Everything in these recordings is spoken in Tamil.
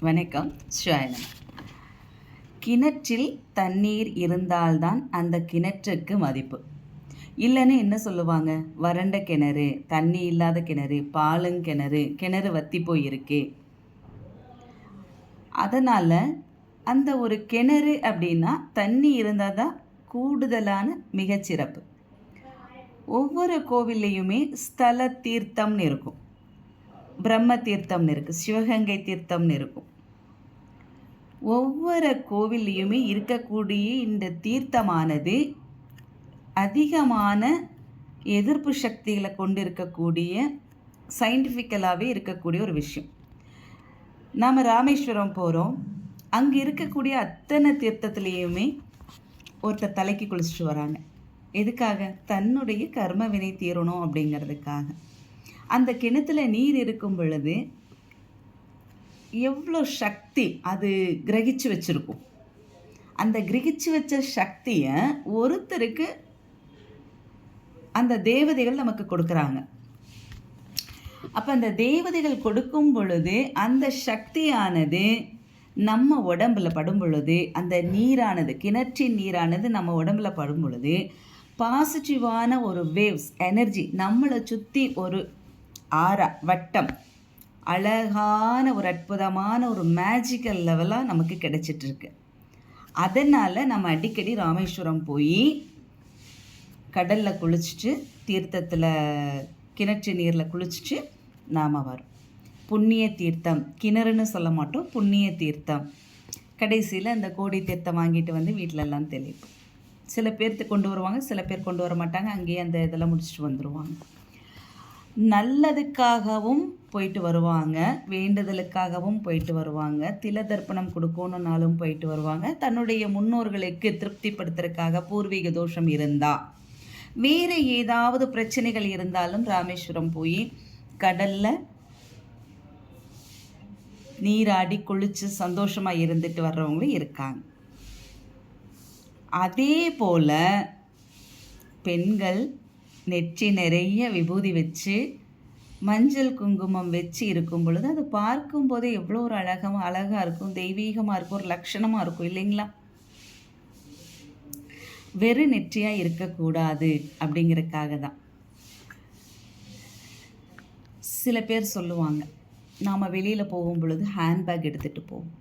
வணக்கம் ஸ்வாயனம் கிணற்றில் தண்ணீர் இருந்தால்தான் அந்த கிணற்றுக்கு மதிப்பு. இல்லைன்னு என்ன சொல்லுவாங்க? வறண்ட கிணறு தண்ணி இல்லாத கிணறு பாலுங்கிணறு கிணறு வத்தி போயிருக்கு. அதனால் அந்த ஒரு கிணறு அப்படின்னா தண்ணி இருந்தால் தான் கூடுதலான மிகச்சிறப்பு. ஒவ்வொரு கோவில்லையுமே ஸ்தல தீர்த்தம்னு இருக்கும். பிரம்ம தீர்த்தம்னு இருக்குது சிவகங்கை தீர்த்தம்னு இருக்கும். ஒவ்வொரு கோவில்லையுமே இருக்கக்கூடிய இந்த தீர்த்தமானது அதிகமான எதிர்ப்பு சக்திகளை கொண்டு இருக்கக்கூடிய சயின்டிஃபிக்கலாகவே இருக்கக்கூடிய ஒரு விஷயம். நாம் ராமேஸ்வரம் போகிறோம் அங்கே இருக்கக்கூடிய அத்தனை தீர்த்தத்துலேயுமே ஒருத்தர் தலைக்கு குளிச்சுட்டு வராங்க. எதுக்காக? தன்னுடைய கர்ம வினை தீரணும் அப்படிங்கிறதுக்காக. அந்த கிணத்துல நீர் இருக்கும் பொழுது எவ்வளோ சக்தி அது கிரகிச்சு வச்சுருக்கும். அந்த கிரகிச்சு வச்ச சக்தியை ஒருத்தருக்கு அந்த தேவதைகள் நமக்கு கொடுக்குறாங்க. அப்போ அந்த தேவதைகள் கொடுக்கும் பொழுது அந்த சக்தியானது நம்ம உடம்புல படும் பொழுது அந்த நீரானது கிணற்றின் நீரானது நம்ம உடம்புல படும் பொழுது பாசிட்டிவான ஒரு வேவ்ஸ் எனர்ஜி நம்மளை சுற்றி ஒரு ஆரா வட்டம். அழகான ஒரு அற்புதமான ஒரு மேஜிக்கல் லெவலாக நமக்கு கிடைச்சிட்ருக்கு அதனால் நம்ம அடிக்கடி ராமேஸ்வரம் போய் கடலில் குளிச்சுட்டு தீர்த்தத்தில் கிணற்று நீரில் குளிச்சுட்டு நாம் வரும் புண்ணிய தீர்த்தம் கிணறுன்னு சொல்ல மாட்டோம் புண்ணிய தீர்த்தம். கடைசியில் அந்த கோடி தீர்த்தம் வாங்கிட்டு வந்து வீட்டிலெல்லாம் தெளிப்போம். சில பேர்த்து கொண்டு வருவாங்க சில பேர் கொண்டு வர மாட்டாங்க அங்கேயே அந்த இதெல்லாம் முடிச்சுட்டு வந்துடுவாங்க நல்லதுக்காகவும் போயிட்டு வருவாங்க வேண்டுதலுக்காகவும் போயிட்டு வருவாங்க தில தர்ப்பணம் கொடுக்கணுன்னாலும் போயிட்டு வருவாங்க. தன்னுடைய முன்னோர்களுக்கு திருப்திப்படுத்துறதுக்காக பூர்வீக தோஷம் இருந்தா வேறு ஏதாவது பிரச்சனைகள் இருந்தாலும் ராமேஸ்வரம் போய் கடலில் நீராடி குளித்து சந்தோஷமாக இருந்துட்டு வர்றவங்களும் இருக்காங்க. அதே போல் பெண்கள் நெற்றி நிறைய விபூதி வச்சு மஞ்சள் குங்குமம் வச்சு இருக்கும் பொழுது அது பார்க்கும்போதே எவ்வளோ ஒரு அழகாக அழகாக இருக்கும் தெய்வீகமாக இருக்கும் ஒரு லட்சணமாக இருக்கும் இல்லைங்களா? வெறு நெற்றியாக இருக்கக்கூடாது அப்படிங்கிறதுக்காக தான். சில பேர் சொல்லுவாங்க நாம் வெளியில் போகும் பொழுது ஹேண்ட்பேக் எடுத்துகிட்டு போவோம்.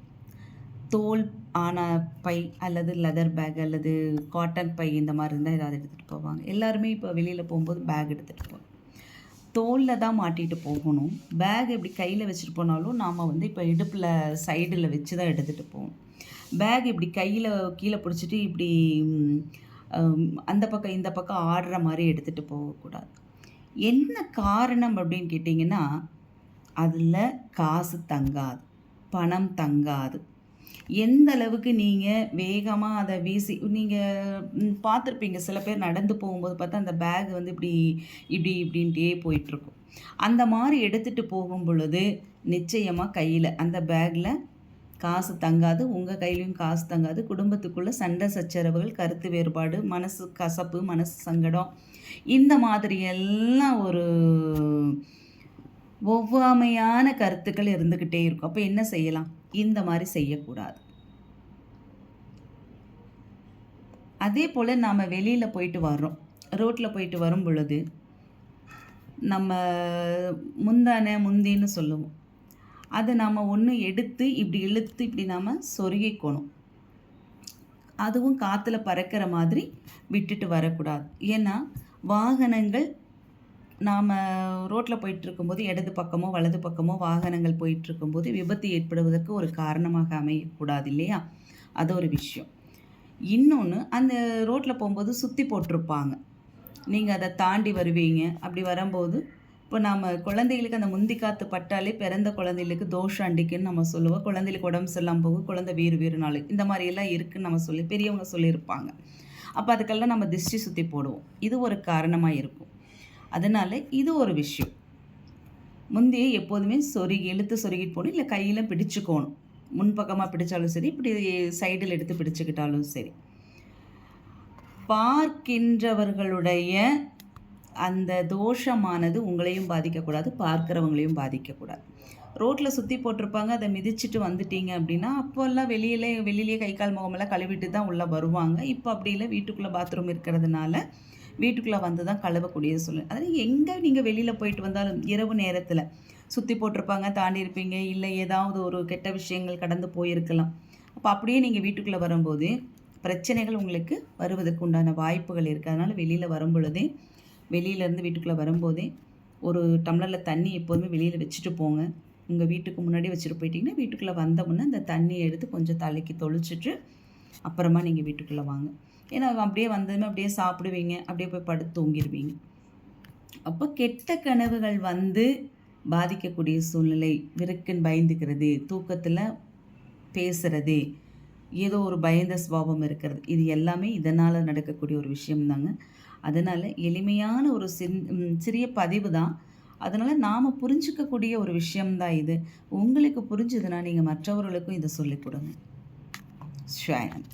தோல் ஆன பை அல்லது லெதர் பேக் அல்லது காட்டன் பை இந்த மாதிரி இருந்தால் ஏதாவது எடுத்துகிட்டு போவாங்க. எல்லாருமே இப்போ வெளியில் போகும்போது பேக் எடுத்துகிட்டு போவோம் தோலில் தான் மாட்டிகிட்டு போகணும். பேக் இப்படி கையில் வச்சுட்டு போனாலும் நாம் வந்து இப்போ இடுப்பில் சைடில் வச்சு தான் எடுத்துகிட்டு போவோம் பேக் இப்படி கையில் கீழே பிடிச்சிட்டு இப்படி அந்த பக்கம் இந்த பக்கம் ஆடுற மாதிரி எடுத்துகிட்டு போகக்கூடாது. என்ன காரணம் அப்படின்னு கேட்டிங்கன்னா அதில் காசு தங்காது. பணம் தங்காது. எந்த அளவுக்கு நீங்கள் வேகமாக அதை வீசி நீங்கள் பார்த்துருப்பீங்க சில பேர் நடந்து போகும்போது பார்த்தா அந்த பேக் வந்து இப்படி இப்படி இப்படின்ட்டே போயிட்டுருக்கும். அந்த மாதிரி எடுத்துகிட்டு போகும் பொழுது நிச்சயமாக கையில் அந்த பேக்கில் காசு தங்காது உங்கள் கையிலையும் காசு தங்காது. குடும்பத்துக்குள்ளே சண்டை சச்சரவுகள் கருத்து வேறுபாடு மனசு கசப்பு மனசு சங்கடம் இந்த மாதிரி எல்லாம் ஒரு ஒவ்வாமையான கருத்துக்கள் இருந்துக்கிட்டே இருக்கும். அப்போ என்ன செய்யலாம்? இந்த மாதிரி செய்யக்கூடாது. அதே போல் நாம் வெளியில் போயிட்டு வர்றோம். ரோட்டில் போயிட்டு வரும் பொழுது நம்ம முந்தானே முந்தின்னு சொல்லுவோம். அதை நாம் ஒன்று எடுத்து இப்படி இழுத்து இப்படி நாம் சொருகிக்கணும். அதுவும் காற்றுல பறக்கிற மாதிரி விட்டுட்டு வரக்கூடாது. ஏன்னா வாகனங்கள் நாம் ரோட்டில் போயிட்டுருக்கும்போது இடது பக்கமோ வலது பக்கமோ வாகனங்கள் போயிட்டுருக்கும்போது விபத்து ஏற்படுவதற்கு ஒரு காரணமாக அமையக்கூடாது இல்லையா அது ஒரு விஷயம். இன்னொன்று அந்த ரோட்டில் போகும்போது சுற்றி போட்டிருப்பாங்க. நீங்கள் அதை தாண்டி வருவீங்க. அப்படி வரும்போது இப்போ நம்ம குழந்தைகளுக்கு அந்த முந்தி காற்று பட்டாலே பிறந்த குழந்தைகளுக்கு தோஷம் அண்டிக்குன்னு நம்ம சொல்லுவோம். குழந்தைகளுக்கு உடம்பு சரியில்லாமல் போகும் குழந்தை வீறு வீறு நாள் இந்த மாதிரியெல்லாம் இருக்குதுன்னு நம்ம சொல்லி பெரியவங்க சொல்லியிருப்பாங்க. அப்போ அதுக்கெல்லாம் நம்ம திருஷ்டி சுற்றி போடுவோம். இது ஒரு காரணமாக இருக்கும். அதனால் இது ஒரு விஷயம். முந்தைய எப்போதுமே சொருகி இழுத்து சொருகிட்டு போகணும் இல்லை கையில் பிடிச்சிக்கோணும். முன்பக்கமாக பிடிச்சாலும் சரி இப்படி சைடில் எடுத்து பிடிச்சிக்கிட்டாலும் சரி. பார்க்கின்றவர்களுடைய அந்த தோஷமானது உங்களையும் பாதிக்கக்கூடாது பார்க்குறவங்களையும் பாதிக்கக்கூடாது. ரோட்டில் சுற்றி போட்டிருப்பாங்க அதை மிதிச்சிட்டு வந்துட்டீங்க அப்படின்னா அப்போல்லாம் வெளியிலே வெளியிலேயே கை கால் முகமெல்லாம் கழுவிட்டு தான் உள்ளே வருவாங்க. இப்போ அப்படி இல்லை வீட்டுக்குள்ளே பாத்ரூம் இருக்கிறதுனால வீட்டுக்குள்ளே வந்து தான் கழுவக்கூடிய சூழ்நிலை அதாவது எங்கே நீங்கள் வெளியில் போயிட்டு வந்தாலும் இரவு நேரத்தில் சுற்றி போட்டிருப்பாங்க தாண்டி இருப்பீங்க இல்லை ஏதாவது ஒரு கெட்ட விஷயங்கள் கடந்து போயிருக்கலாம். அப்போ அப்படியே நீங்கள் வீட்டுக்குள்ளே வரும்போது பிரச்சனைகள் உங்களுக்கு வருவதற்கு உண்டான வாய்ப்புகள் இருக்குது அதனால் வெளியில் வரும்பொழுதே வெளியிலேருந்து வீட்டுக்குள்ளே வரும்போதே ஒரு டம்ளரில் தண்ணி எப்போதுமே வெளியில் வச்சுட்டு போங்க. உங்கள் வீட்டுக்கு முன்னாடி வச்சுட்டு போயிட்டீங்கன்னா வீட்டுக்குள்ளே வந்தமுன்னே அந்த தண்ணியை எடுத்து கொஞ்சம் தலைக்கு தொளிச்சிட்டு அப்புறமா நீங்கள் வீட்டுக்குள்ளே வாங்க. ஏன்னா அப்படியே வந்ததுமே அப்படியே சாப்பிடுவீங்க அப்படியே போய் படுத்து தூங்கிடுவீங்க. அப்போ கெட்ட கனவுகள் வந்து பாதிக்கக்கூடிய சூழ்நிலை விருக்குன்னு பயந்துக்கிறது தூக்கத்தில் பேசுகிறது ஏதோ ஒரு பயந்த சுவாபம் இருக்கிறது. இது எல்லாமே இதனால் நடக்கக்கூடிய ஒரு விஷயம்தாங்க. அதனால் எளிமையான ஒரு சின் சிறிய பதிவு தான். அதனால் நாம் புரிஞ்சுக்கக்கூடிய ஒரு விஷயம்தான் இது. உங்களுக்கு புரிஞ்சுதுன்னா நீங்கள் மற்றவர்களுக்கும் இதை சொல்லிக் கொடுங்க. ஸ்வயம்.